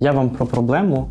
Я вам про проблему,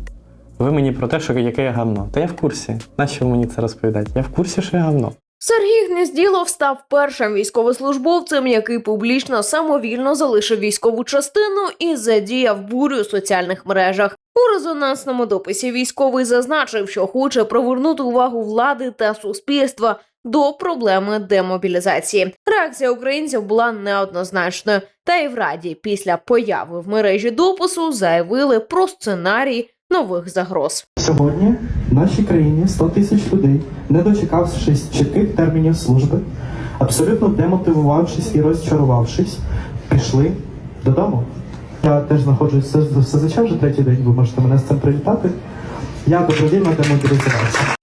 ви мені про те, що яке я гавно. Та я в курсі. Нащо ви мені це розповідати? Я в курсі, що я гавно. Сергій Гнезділов став першим військовослужбовцем, який публічно самовільно залишив військову частину і задіяв бурю у соціальних мережах. У резонансному дописі військовий зазначив, що хоче привернути увагу влади та суспільства до проблеми демобілізації. Реакція українців була неоднозначною. Та й в раді після появи в мережі допису заявили про сценарій нових загроз. Сьогодні в нашій країні 100 тисяч людей, не дочекавшись чітких термінів служби, абсолютно демотивувавшись і розчарувавшись, пішли додому. Я теж знаходжусь в СЗЧ вже третій день, ви можете мене з цим привітати. Я добровільно демобілізувався.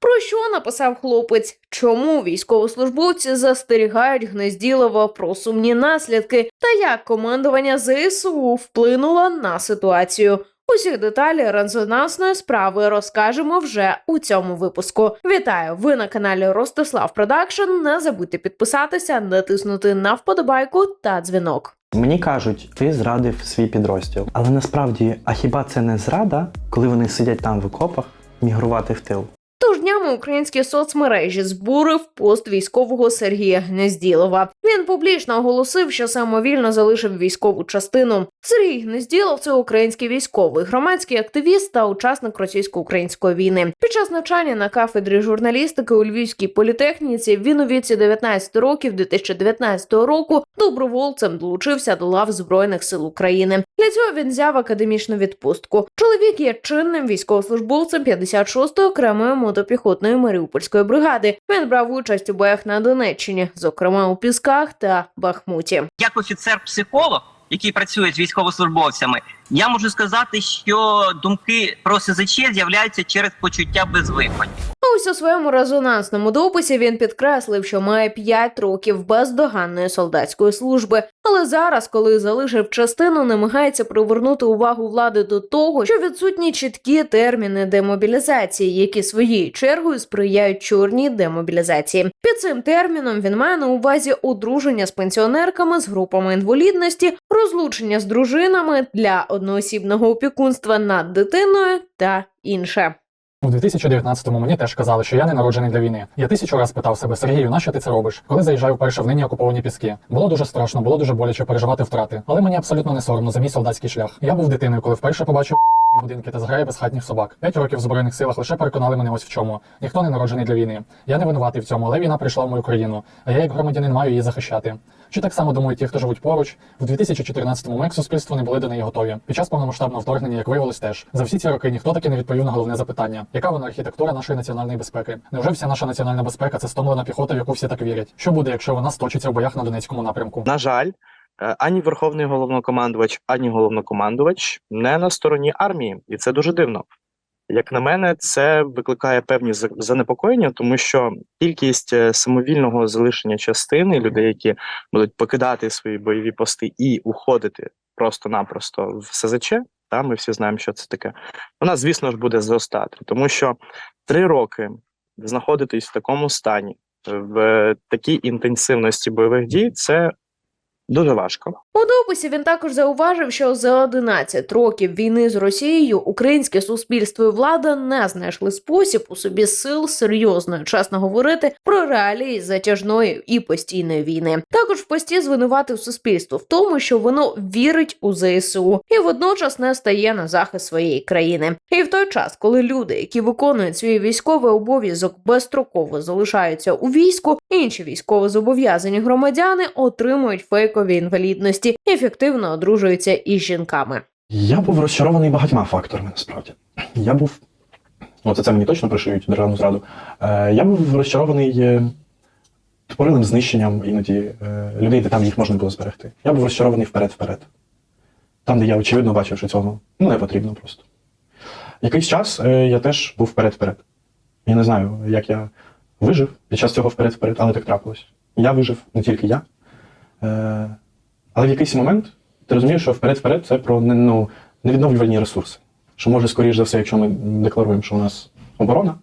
Написав хлопець? Чому військовослужбовці застерігають Гнезділова про сумні наслідки та як командування ЗСУ вплинуло на ситуацію? Усі деталі резонансної справи розкажемо вже у цьому випуску. Вітаю! Ви на каналі Ростислав Продакшн. Не забудьте підписатися, натиснути на вподобайку та дзвінок. Мені кажуть, ти зрадив свій підрозділ. Але насправді, а хіба це не зрада, коли вони сидять там в окопах, мігрувати в тил? Днями українські соцмережі збурив пост військового Сергія Гнезділова. Він публічно оголосив, що самовільно залишив військову частину. Сергій Гнезділов це український військовий, громадський активіст та учасник російсько-української війни. Під час навчання на кафедрі журналістики у Львівській політехніці він у віці 19 років 2019 року добровольцем долучився до лав збройних сил України. Для цього він взяв академічну відпустку. Чоловік є чинним військовослужбовцем 56-ї окремої мотопіхотної Маріупольської бригади. Він брав участь у боях на Донеччині, зокрема у Пісках та Бахмуті. як офіцер-психолог, який працює з військовослужбовцями, я можу сказати, що думки про СЗЧ з'являються через почуття безвиході. Ось у своєму резонансному дописі він підкреслив, що має 5 років бездоганної солдатської служби. Але зараз, коли залишив частину, намагається привернути увагу влади до того, що відсутні чіткі терміни демобілізації, які своєю чергою сприяють чорній демобілізації. Під цим терміном він має на увазі одруження з пенсіонерками з групами інвалідності, розлучення з дружинами для одноосібного опікунства над дитиною та інше. У 2019-му мені теж казали, що я не народжений для війни. Я тисячу раз питав себе, Сергію, нащо ти це робиш? Коли заїжджаю вперше в нині окуповані піски. Було дуже страшно, було дуже боляче переживати втрати. Але мені абсолютно не соромно за мій солдатський шлях. Я був дитиною, коли вперше побачив будинки та зграє безхатніх собак. П'ять років в збройних силах лише переконали мене ось в чому. Ніхто не народжений для війни. Я не винуватий в цьому, але війна прийшла в мою країну. А я, як громадянин, маю її захищати. Чи так само думають ті, хто живуть поруч? В 2014-му ми як суспільство не були до неї готові. Під час повномасштабного вторгнення, як виявилось, теж за всі ці роки ніхто таки не відповів на головне запитання: яка вона архітектура нашої національної безпеки? Невже вся наша національна безпека це стомлена піхота, в яку всі так вірять? Що буде, якщо вона сточиться в боях на Донецькому напрямку? На жаль, ані верховний головнокомандувач, ані головнокомандувач не на стороні армії, і це дуже дивно. Як на мене, це викликає певні за- занепокоєння, тому що кількість е, самовільного залишення частини людей, які будуть покидати свої бойові пости і уходити просто-напросто в СЗЧ, та ми всі знаємо, що це таке. Вона, звісно ж, буде зростати, тому що три роки знаходитись в такому стані, в такій інтенсивності бойових дій, це дуже важко. У дописі він також зауважив, що за 11 років війни з Росією українське суспільство і влада не знайшли спосіб у собі сил серйозно і чесно говорити про реалії затяжної і постійної війни. Також в пості звинуватив суспільство в тому, що воно вірить у ЗСУ і водночас не стає на захист своєї країни. І в той час, коли люди, які виконують свій військовий обов'язок, безстроково залишаються у війську, інші військовозобов'язані громадяни отримують фейкові інвалідності і ефективно одружуються із жінками. Я був розчарований багатьма факторами, насправді. Я був. Ну, це, це мені точно пришиють державну зраду. Е, я був розчарований е, тупорилим знищенням іноді е, людей, де там їх можна було зберегти. Я був розчарований вперед-вперед. Там, де я очевидно бачив, що цього ну, не потрібно просто. Якийсь час е, я теж був вперед-вперед. Я не знаю, як я вижив під час цього вперед-вперед, але так трапилось. Я вижив не тільки я. Е, але в якийсь момент ти розумієш, що вперед-вперед це про ну, невідновлювальні ресурси. Що може, скоріш за все, якщо ми декларуємо, що у нас оборона,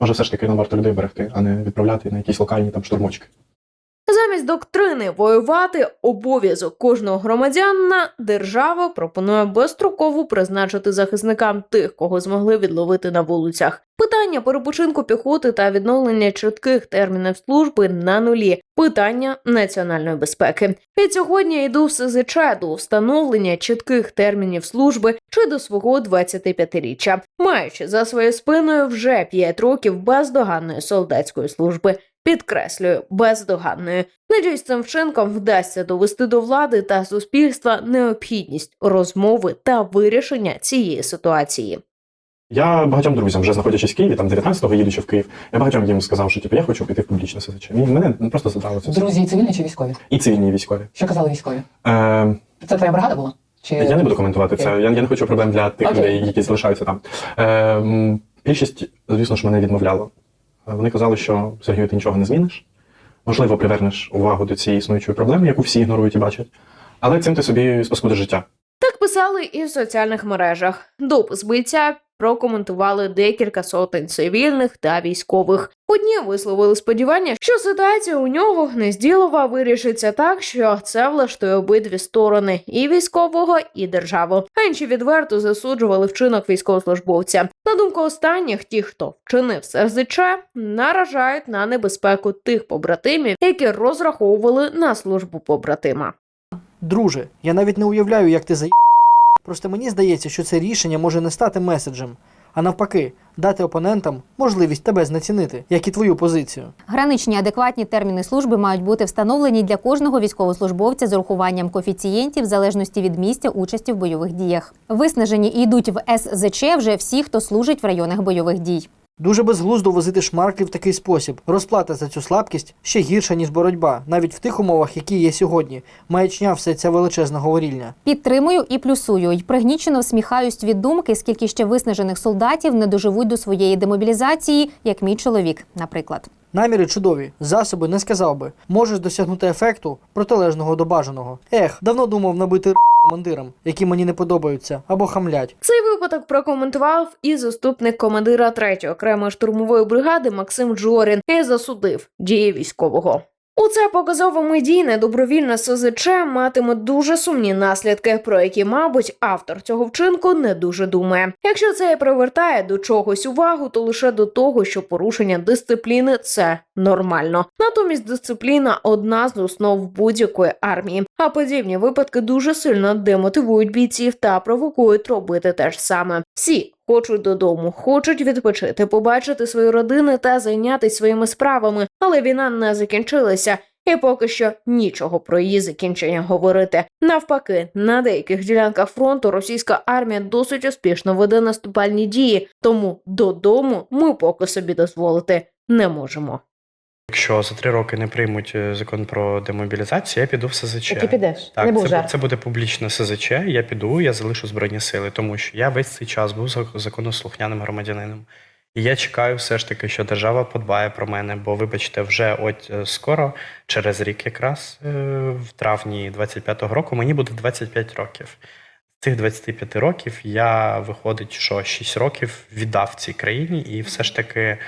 може все ж таки нам варто людей берегти, а не відправляти на якісь локальні там штурмочки. Замість доктрини воювати обов'язок кожного громадянина держава пропонує безстроково призначити захисникам тих, кого змогли відловити на вулицях. Питання перепочинку піхоти та відновлення чітких термінів служби на нулі. Питання національної безпеки. Від сьогодні йду в СЗЧ до встановлення чітких термінів служби чи до свого 25-річчя, маючи за своєю спиною вже 5 років бездоганної солдатської служби. Підкреслюю, бездоганною. Надіюсь, цим вчинком вдасться довести до влади та суспільства необхідність розмови та вирішення цієї ситуації. Я багатьом друзям, вже знаходячись в Києві, там 19-го їдучи в Київ, я багатьом їм сказав, що типу, я хочу піти в публічне СЗЧ. І мене просто задало це. Друзі, і цивільні чи військові? І цивільні і військові. Що казали військові? Е, Це твоя бригада була? Чи Я не буду коментувати це. Я, я не хочу проблем для тих Окей. людей, які залишаються там. Е, більшість, звісно ж, мене відмовляло. Вони казали, що Сергію, ти нічого не зміниш. Можливо, привернеш увагу до цієї існуючої проблеми, яку всі ігнорують і бачать. Але цим ти собі спаскудиш життя. Так писали і в соціальних мережах. Допис бійця прокоментували декілька сотень цивільних та військових. Одні висловили сподівання, що ситуація у нього Гнезділова вирішиться так, що це влаштує обидві сторони і військового, і державу. А інші відверто засуджували вчинок військовослужбовця. На думку останніх, ті, хто вчинив СЗЧ, наражають на небезпеку тих побратимів, які розраховували на службу побратима. Друже, я навіть не уявляю, як ти за Просто мені здається, що це рішення може не стати меседжем, а навпаки, дати опонентам можливість тебе знецінити, як і твою позицію. Граничні адекватні терміни служби мають бути встановлені для кожного військовослужбовця з урахуванням коефіцієнтів в залежності від місця участі в бойових діях. Виснажені і йдуть в СЗЧ вже всі, хто служить в районах бойових дій. Дуже безглуздо возити шмарки в такий спосіб. Розплата за цю слабкість ще гірша, ніж боротьба, навіть в тих умовах, які є сьогодні. Маячня все ця величезна говорільня. Підтримую і плюсую, й пригнічено всміхаюсь від думки, скільки ще виснажених солдатів не доживуть до своєї демобілізації, як мій чоловік, наприклад. Наміри чудові, засоби не сказав би. Можеш досягнути ефекту протилежного до бажаного. Ех, давно думав набити командирам, які мені не подобаються, або хамлять. Цей випадок прокоментував і заступник командира 3-ї окремої штурмової бригади Максим Джорін і засудив дії військового. У це показово медійне добровільне СЗЧ матиме дуже сумні наслідки, про які, мабуть, автор цього вчинку не дуже думає. Якщо це і привертає до чогось увагу, то лише до того, що порушення дисципліни це нормально. Натомість дисципліна одна з основ будь-якої армії. А подібні випадки дуже сильно демотивують бійців та провокують робити те ж саме. Всі хочуть додому, хочуть відпочити, побачити свої родини та зайнятися своїми справами, але війна не закінчилася. І поки що нічого про її закінчення говорити. Навпаки, на деяких ділянках фронту російська армія досить успішно веде наступальні дії, тому додому ми поки собі дозволити не можемо. Якщо за три роки не приймуть е, закон про демобілізацію, я піду в СЗЧ. І підеш. Так, не це, жарт. це буде публічне СЗЧ. Я піду, я залишу збройні сили, тому що я весь цей час був законослухняним громадянином. І я чекаю все ж таки, що держава подбає про мене, бо, вибачте, вже от е, скоро, через рік, якраз е, в травні 25-го року, мені буде 25 років. З цих 25 років я виходить, що 6 років віддав цій країні, і все ж таки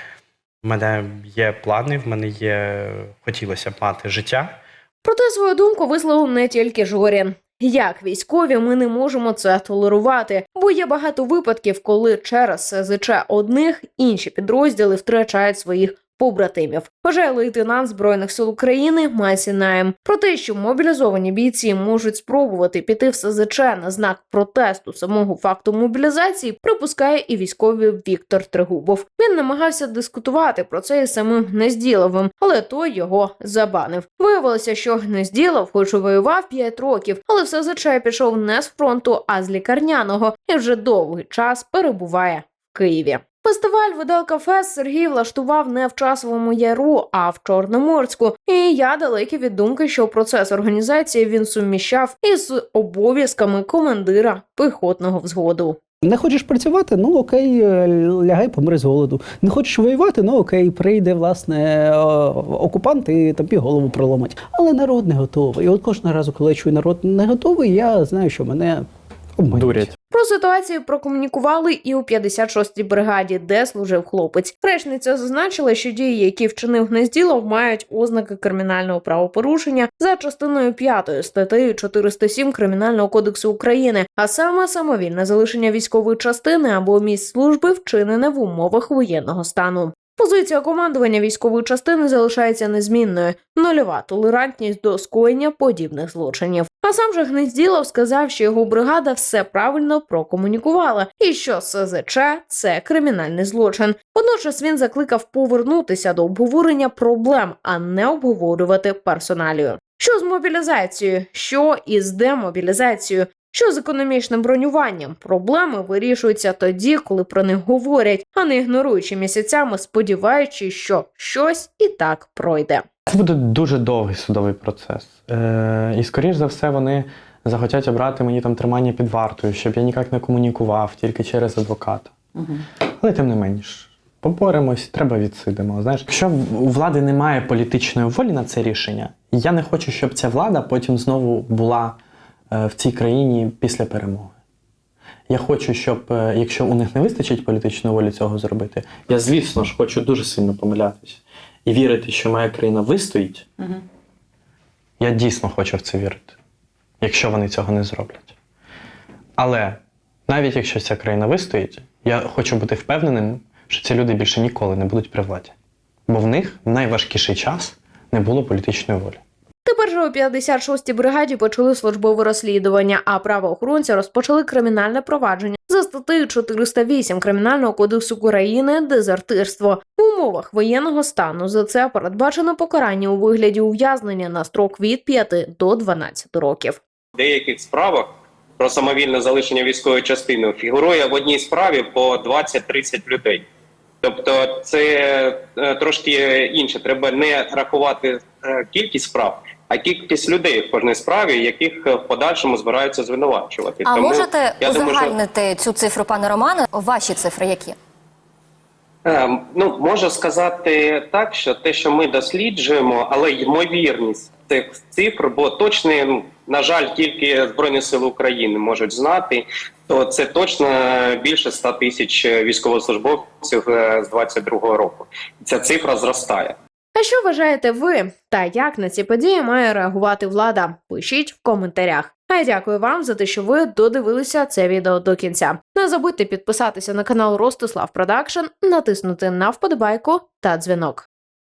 в мене є плани, в мене є хотілося б мати життя. Проте свою думку висловив не тільки Жорін. Як військові ми не можемо це толерувати, бо є багато випадків, коли через СЗЧ одних інші підрозділи втрачають своїх побратимів. Вважає лейтенант збройних сил України Масі Наєм. Про те, що мобілізовані бійці можуть спробувати піти в СЗЧ на знак протесту самого факту мобілізації, припускає і військовий Віктор Трегубов. Він намагався дискутувати про це із самим Гнезділовим, але той його забанив. Виявилося, що Гнезділов, хоч і воював 5 років, але в СЗЧ пішов не з фронту, а з лікарняного і вже довгий час перебуває в Києві. Фестиваль Виделка Фест Сергій влаштував не в часовому яру, а в Чорноморську. І я далекий від думки, що процес організації він суміщав із обов'язками командира піхотного взводу. Не хочеш працювати? Ну окей, е, лягай, помри з голоду. Не хочеш воювати? Ну окей, прийде власне е, окупант і тобі голову проломить. Але народ не готовий. І от кожного разу, коли я чую народ не готовий, я знаю, що мене обманюють. Дурять. Про ситуацію прокомунікували і у 56-й бригаді, де служив хлопець. Речниця зазначила, що дії, які вчинив Гнезділов, мають ознаки кримінального правопорушення за частиною 5 статтею 407 Кримінального кодексу України, а саме самовільне залишення військової частини або місць служби вчинене в умовах воєнного стану. Позиція командування військової частини залишається незмінною нульова толерантність до скоєння подібних злочинів. А сам же Гнезділов сказав, що його бригада все правильно прокомунікувала, і що СЗЧ це кримінальний злочин. Водночас він закликав повернутися до обговорення проблем, а не обговорювати персоналію. Що з мобілізацією, що із демобілізацією, що з економічним бронюванням? Проблеми вирішуються тоді, коли про них говорять, а не ігноруючи місяцями, сподіваючись, що щось і так пройде. Це буде дуже довгий судовий процес. Е, і, скоріш за все, вони захотять обрати мені там тримання під вартою, щоб я ніяк не комунікував, тільки через адвоката. Але тим не менш, поборемось, треба відсидимо. Знаєш, якщо у влади немає політичної волі на це рішення, я не хочу, щоб ця влада потім знову була в цій країні після перемоги. Я хочу, щоб е, якщо у них не вистачить політичної волі цього зробити, я, звісно ж, хочу дуже сильно помилятися і вірити, що моя країна вистоїть. Я дійсно хочу в це вірити, якщо вони цього не зроблять. Але навіть якщо ця країна вистоїть, я хочу бути впевненим, що ці люди більше ніколи не будуть при владі. Бо в них в найважкіший час не було політичної волі. Же у 56-й бригаді почали службове розслідування, а правоохоронці розпочали кримінальне провадження за статтею 408 Кримінального кодексу України дезертирство. В умовах воєнного стану за це передбачено покарання у вигляді ув'язнення на строк від 5 до 12 років. В деяких справах про самовільне залишення військової частини фігурує в одній справі по 20-30 людей. Тобто це е, трошки інше. Треба не рахувати е, кількість справ, а кількість людей в кожній справі, яких е, в подальшому збираються звинувачувати. А Тому можете я думаю, що- цю цифру, пане Романе? Ваші цифри які? Е, Ну, можу сказати так, що те, що ми досліджуємо, але ймовірність цих цифр, бо точні, ну, на жаль, тільки Збройні Сили України можуть знати, то це точно більше 100 тисяч військовослужбовців е, з 22-го року. Ця цифра зростає. А що вважаєте ви? Та як на ці події має реагувати влада? Пишіть в коментарях. А я дякую вам за те, що ви додивилися це відео до кінця. Не забудьте підписатися на канал Ростислав Продакшн, натиснути на вподобайку та дзвінок.